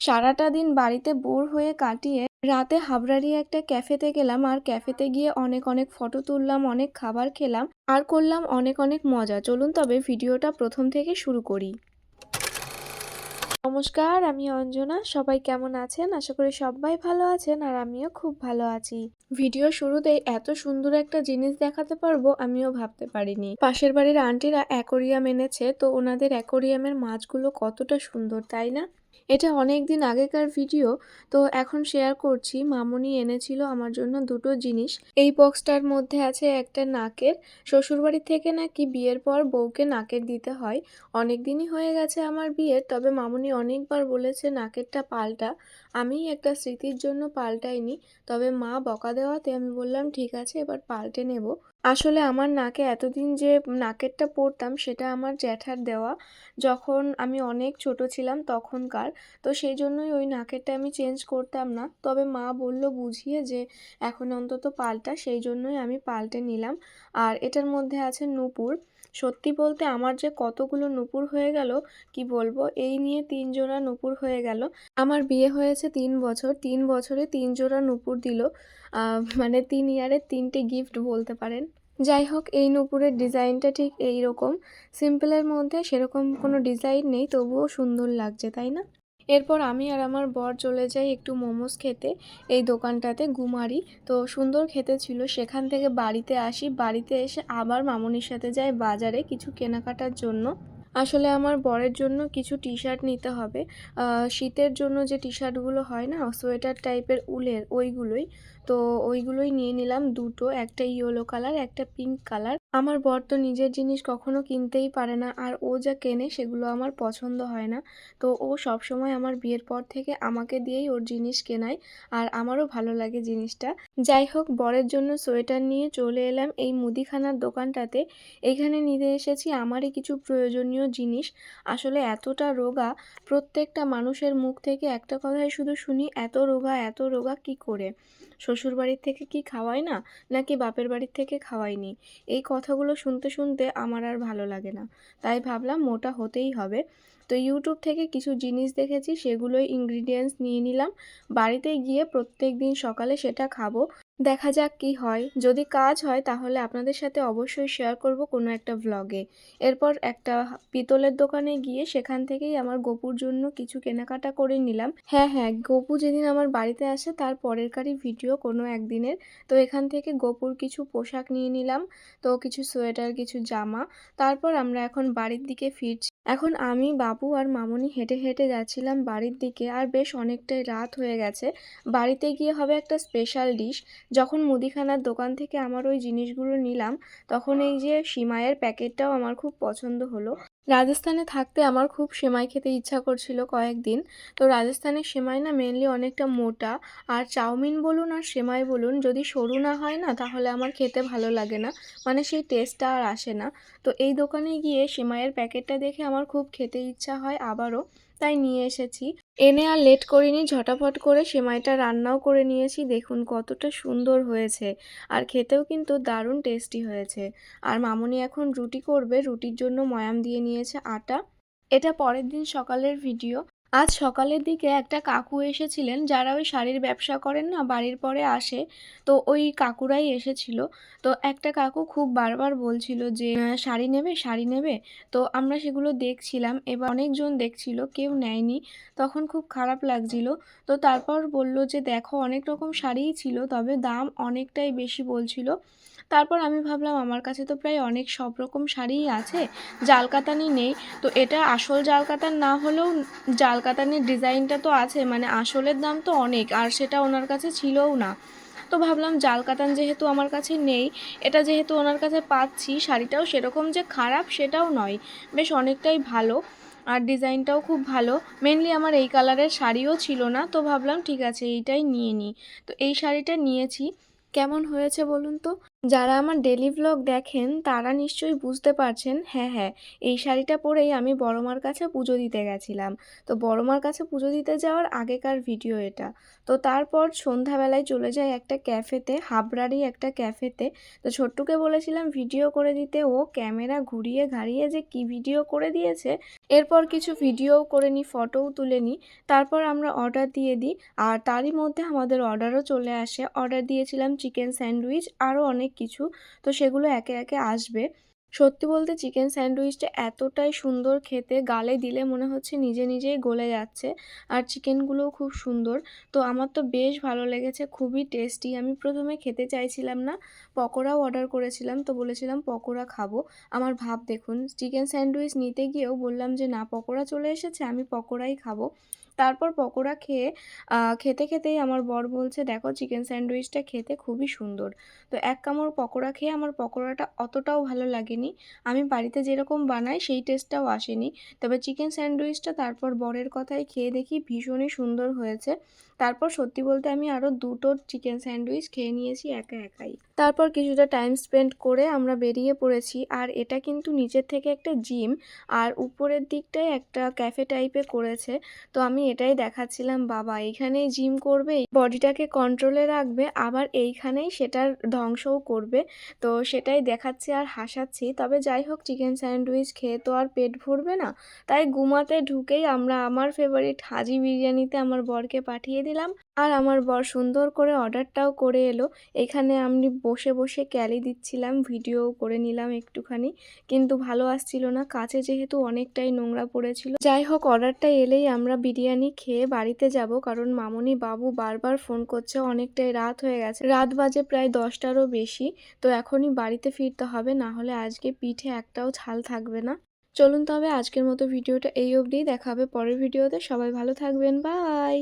সারাটা দিন বাড়িতে বোর হয়ে কাটিয়ে রাতে হাবড়ারি একটা ক্যাফেতে গেলাম আর ক্যাফেতে গিয়ে অনেক অনেক ফটো তুললাম, অনেক খাবার খেলাম আর করলাম অনেক অনেক মজা। চলুন তবে ভিডিওটা প্রথম থেকে শুরু করি। নমস্কার, আমি অঞ্জনা। সবাই কেমন আছেন? আশা করি সবাই ভালো আছেন আর আমিও খুব ভালো আছি। ভিডিও শুরুতেই এত সুন্দর একটা জিনিস দেখাতে পারব আমিও ভাবতে পারিনি। পাশের বাড়ির আন্টিরা অ্যাকোরিয়াম এনেছে, তো ওনাদের অ্যাকোরিয়ামের মাছগুলো কতটা সুন্দর, তাই না? এটা অনেক দিন আগেকার ভিডিও। তো এখন শেয়ার করছি, মামুনি এনেছিল আমার জন্য দুটো জিনিস। এই বক্সটার মধ্যে আছে একটা নাকের। শ্বশুরবাড়ি থেকে নাকি বিয়ের পর বউকে নাকের দিতে হয়। অনেক দিনই হয়ে গেছে আমার বিয়ের, তবে মামুনি অনেকবার বলেছে নাকেরটা পাল্টা। আমি একটা স্মৃতির জন্য পাল্টাইনি, তবে মা বকা দেওয়াতে আমি বললাম, ঠিক আছে, এবার পাল্টে নেব। আসলে আমার নাকে এতদিন যে নাকেরটা পরতাম, সেটা আমার জ্যাঠার দেওয়া। যখন আমি অনেক ছোট ছিলাম, তখনকার। তো সেই জন্যই ওই নাকেরটা আমি চেঞ্জ করতাম না। তবে মা বলল বুঝিয়ে যে এখন অন্তত পাল্টা, সেই জন্যই আমি পাল্টে নিলাম। আর এটার মধ্যে আছে নূপুর। সত্যি বলতে আমার যে কতগুলো নূপুর হয়ে গেল, কি বলব? এই নিয়ে তিন জোড়া নূপুর হয়ে গেল। আমার বিয়ে হয়েছে তিন বছর। তিন বছরে তিন জোড়া নূপুর দিল। মানে তিন ইয়ারের তিনটে গিফট বলতে পারেন। যাই হোক, এই নূপুরের ডিজাইনটা ঠিক এই রকম সিম্পলের মধ্যে সেরকম কোনো ডিজাইন নেই, তবুও সুন্দর লাগছে, তাই না? এরপর আমি আর আমার বর চলে যাই একটু মোমোস খেতে, এই দোকানটাতে গুমারি। তো সুন্দর খেতে ছিল, সেখান থেকে বাড়িতে আসি। বাড়িতে এসে আবার মামনির সাথে যাই বাজারে কিছু কেনাকাটার জন্য। আসলে আমার বরের জন্য কিছু টি শার্ট নিতে হবে। শীতের জন্য যে টি শার্টগুলো হয় না সোয়েটার টাইপের উলের, ওইগুলোই। তো ওইগুলোই নিয়ে নিলাম দুটো, একটা ইয়েলো কালার একটা পিঙ্ক কালার আমার বর তো নিজের জিনিস কখনো কিনতেই পারে না, আর ও যা কেনে সেগুলো আমার পছন্দ হয় না। তো ও সব সময় আমার বিয়ের পর থেকে আমাকে দিয়েই ওর জিনিস কেনায়, আর আমারও ভালো লাগে জিনিসটা। যাই হোক, বরের জন্য সোয়েটার নিয়ে চলে এলাম এই মুদিখানার দোকানটাতে। এখানে নিতে এসেছি আমারই কিছু প্রয়োজনীয় জিনিস। আসলে এতটা রোগা, প্রত্যেকটা মানুষের মুখ থেকে একটা কথাই শুধু শুনি, এত রোগা এত রোগা কি করে? শ্বশুর বাড়ির থেকে কি খাওয়ায় না, নাকি বাপের বাড়ির থেকে খাওয়াইনি এই কথাগুলো শুনতে শুনতে আমার আর ভালো লাগে না। তাই ভাবলাম মোটা হতেই হবে। তো ইউটিউব থেকে কিছু জিনিস দেখেছি, সেগুলোই ইনগ্রিডিয়েন্টস নিয়ে নিলাম। বাড়িতে গিয়ে প্রত্যেক দিন সকালে সেটা খাব। দেখা যাক কি হয়। যদি কাজ হয়, তাহলে আপনাদের সাথে অবশ্যই শেয়ার করব কোনো একটা ভ্লগে এরপর একটা পিতলের দোকানে গিয়ে সেখান থেকেই আমার গপুর জন্য কিছু কেনাকাটা করে নিলাম। হ্যাঁ হ্যাঁ গপু যেদিন আমার বাড়িতে আসে, তার পরের পরেরকারই ভিডিও কোনো একদিনের। তো এখান থেকে গপুর কিছু পোশাক নিয়ে নিলাম। তো কিছু সোয়েটার, কিছু জামা। তারপর আমরা এখন বাড়ির দিকে ফিরছি। এখন আমি, বাবু আর মামনি হেঁটে হেঁটে যাচ্ছিলাম বাড়ির দিকে আর বেশ অনেকটাই রাত হয়ে গেছে। বাড়িতে গিয়ে হবে একটা স্পেশাল ডিশ যখন মুদিখানার দোকান থেকে আমার ওই জিনিসগুলো নিলাম, তখন এই যে সিমাইয়ের প্যাকেটটাও আমার খুব পছন্দ হলো। রাজস্থানে থাকতে আমার খুব সেমাই খেতে ইচ্ছা করছিল কয়েকদিন। তো রাজস্থানের সেমাই না মেনলি অনেকটা মোটা। আর চাউমিন বলুন আর সেমাই বলুন, যদি সরু না হয় না, তাহলে আমার খেতে ভালো লাগে না। মানে সেই টেস্টটা আর আসে না। তো এই দোকানে গিয়ে সেমাইয়ের প্যাকেটটা দেখে আমার খুব খেতে ইচ্ছা হয় আবারও। তাই নিয়ে এসেছি। এনে আর লেট করিনি, ঝটাফট করে সেমাইটা রান্নাও করে নিয়েছি। দেখুন কতটা সুন্দর হয়েছে। আর খেতেও কিন্তু দারুণ টেস্টি হয়েছে। আর মামনি এখন রুটি করবে। রুটির জন্য ময়াম দিয়ে নিয়েছে আটা। এটা পরের দিন সকালের ভিডিও আজ সকালের দিকে একটা কাকু এসেছিলেন, যারা ওই শাড়ির ব্যবসা করেন না, বাড়ির পরে আসে। তো ওই কাকুরাই এসেছিল। তো একটা কাকু খুব বারবার বলছিল যে শাড়ি নেবে শাড়ি নেবে? তো আমরা সেগুলো দেখছিলাম, এবার অনেকজন দেখছিল, কেউ নেয়নি। তখন খুব খারাপ লাগছিল। তো তারপর বলল যে, দেখো, অনেক রকম শাড়িই ছিল, তবে দাম অনেকটাই বেশি বলছিল। তারপর আমি ভাবলাম, আমার কাছে তো প্রায় অনেক সব রকম শাড়িই আছে, জালকাতানি নেই। তো এটা আসল জালকাতান না হলেও জালকাতানির ডিজাইনটা তো আছে মানে আসলের দাম তো অনেক, আর সেটা ওনার কাছে ছিলও না। তো ভাবলাম জালকাতান যেহেতু আমার কাছে নেই, এটা যেহেতু ওনার কাছে পাচ্ছি, শাড়িটাও সেরকম যে খারাপ সেটাও নয়, বেশ অনেকটাই ভালো, আর ডিজাইনটাও খুব ভালো। মেনলি আমার এই কালারের শাড়িও ছিল না, তো ভাবলাম ঠিক আছে, এইটাই নিয়ে নিই। তো এই শাড়িটা নিয়েছি, কেমন হয়েছে বলুন তো? যারা আমার ডেলি ব্লগ দেখেন, তারা নিশ্চয়ই বুঝতে পারছেন হ্যাঁ হ্যাঁ এই শাড়িটা পরেই আমি বড় মার কাছে পুজো দিতে গেছিলাম। তো বড় মার কাছে পুজো দিতে যাওয়ার আগেকার ভিডিও এটা। তো তারপর সন্ধ্যাবেলায় চলে যাই একটা ক্যাফেতে হাবড়ারই একটা ক্যাফেতে তো ছোট্টুকে বলেছিলাম, ভিডিও করে দিতে। ও ক্যামেরা ঘুরিয়ে ঘাড়িয়ে যে কি ভিডিও করে দিয়েছে, এরপর কিছু ভিডিওও করে নিই ফটোও তুলে নিই তারপর আমরা অর্ডার দিয়ে দিই, আর তারই মধ্যে আমাদের অর্ডারও চলে আসে। অর্ডার দিয়েছিলাম চিকেন স্যান্ডউইচ আরও অনেক কিছু। তো সেগুলো একে একে আসবে। সত্যি বলতে চিকেন স্যান্ডউইচটা এতটাই সুন্দর খেতে, গালে দিলে মনে হচ্ছে নিজে নিজেই গলে যাচ্ছে। আর চিকেনগুলোও খুব সুন্দর। তো আমার তো বেশ ভালো লেগেছে, খুবই টেস্টি আমি প্রথমে খেতে চাইছিলাম না, পকোড়াও অর্ডার করেছিলাম। তো বলেছিলাম, পকোড়া খাব। আমার ভাব দেখুন চিকেন স্যান্ডউইচ নিতে গিয়েও বললাম যে, না, পকোড়া চলে এসেছে, আমি পকোড়াই খাব। তারপর পকোড়া খেয়ে খেতে খেতেই আমার বর বলছে, দেখো চিকেন স্যান্ডউইচটা খেতে খুবই সুন্দর। তো এক কামড় পকোড়া খেয়ে আমার পকোড়াটা অতটাও ভালো লাগেনি। আমি বাড়িতে যেরকম বানাই সেই টেস্টটাও আসেনি। তবে চিকেন স্যান্ডউইচটা তারপর বরের কথায় খেয়ে দেখি ভীষণই সুন্দর হয়েছে। তারপর সত্যি বলতে আমি আরও দুটো চিকেন স্যান্ডউইচ খেয়ে নিয়েছি একা একাই। তারপর কিছুটা টাইম স্পেন্ড করে আমরা বেরিয়ে পড়েছি। আর এটা কিন্তু নিচের থেকে একটা জিম আর উপরের দিকটায় একটা ক্যাফে টাইপে করেছে। তো আমি এটাই দেখাচ্ছিলাম, বাবা। এইখানেই জিম করবে, বডিটাকে কন্ট্রোলে রাখবে, আবার এইখানেই সেটার ধ্বংসও করবে। তো সেটাই দেখাচ্ছি আর হাসাচ্ছি। তবে যাই হোক চিকেন স্যান্ডউইচ খেয়ে তো আর পেট ভরবে না। তাই ঘুমাতে ঢুকেই আমরা আমার ফেভারিট হাজি বিরিয়ানিতে আমার বরকে পাঠিয়ে দিলাম। আর আমার বর সুন্দর করে অর্ডারটাও করে এলো। এখানে আমি বসে বসে ক্যালি দিচ্ছিলাম ভিডিও করে নিলাম একটুখানি। কিন্তু ভালো আসছিল না, কাছে যেহেতু অনেকটাই নোংরা পড়েছিল। যাই হোক, অর্ডারটা এলেই আমরা বিরিয়ানি খেয়ে বাড়িতে যাব কারণ মামনি বাবু বারবার ফোন করছে, অনেকটাই রাত হয়ে গেছে। রাত বাজে প্রায় দশটারও বেশি, তো এখনই বাড়িতে ফিরতে হবে, না হলে আজকে পিঠে একটাও ছাল থাকবে না। চলুন তবে আজকের মতো ভিডিওটা এই অবধিই দেখা হবে পরের ভিডিওতে। সবাই ভালো থাকবেন, বাই!